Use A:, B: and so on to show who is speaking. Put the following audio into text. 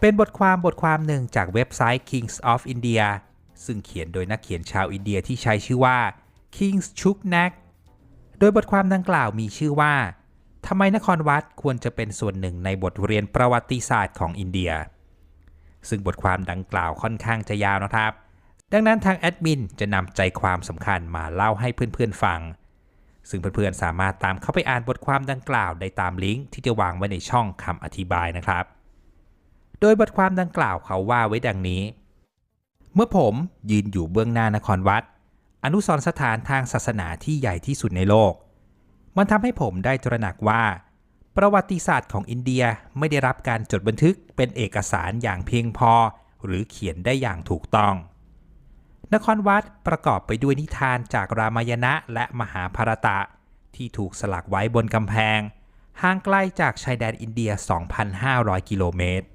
A: เป็นบทความบทความหนึ่งจากเว็บไซต์ Kings of India ซึ่งเขียนโดยนักเขียนชาวอินเดียที่ใช้ชื่อว่า Kings Chuknak โดยบทความดังกล่าวมีชื่อว่าทำไมนครวัดควรจะเป็นส่วนหนึ่งในบทเรียนประวัติศาสตร์ของอินเดีย ซึ่งบทความดังกล่าวค่อนข้างจะยาวนะครับ ดังนั้นทางแอดมินจะนำใจความสำคัญมาเล่าให้เพื่อนๆฟัง ซึ่งเพื่อนๆสามารถตามเข้าไปอ่านบทความดังกล่าวได้ตามลิงก์ที่จะวางไว้ในช่องคำอธิบายนะครับ โดยบทความดังกล่าวเขาว่าไว้ดังนี้ เมื่อผมยืนอยู่เบื้องหน้านครวัด อนุสรสถานทางศาสนาที่ใหญ่ที่สุดในโลก มันทำให้ผมได้ตระหนักว่า ประวัติศาสตร์ของอินเดียไม่ได้รับการจดบันทึกเป็นเอกสารอย่างเพียงพอ หรือเขียนได้อย่างถูกต้อง นครวัดประกอบไปด้วยนิทานจากรามายณะและมหาภารตะ ที่ถูกสลักไว้บนกำแพงห่างไกลจากชายแดนอินเดีย 2,500 กิโลเมตร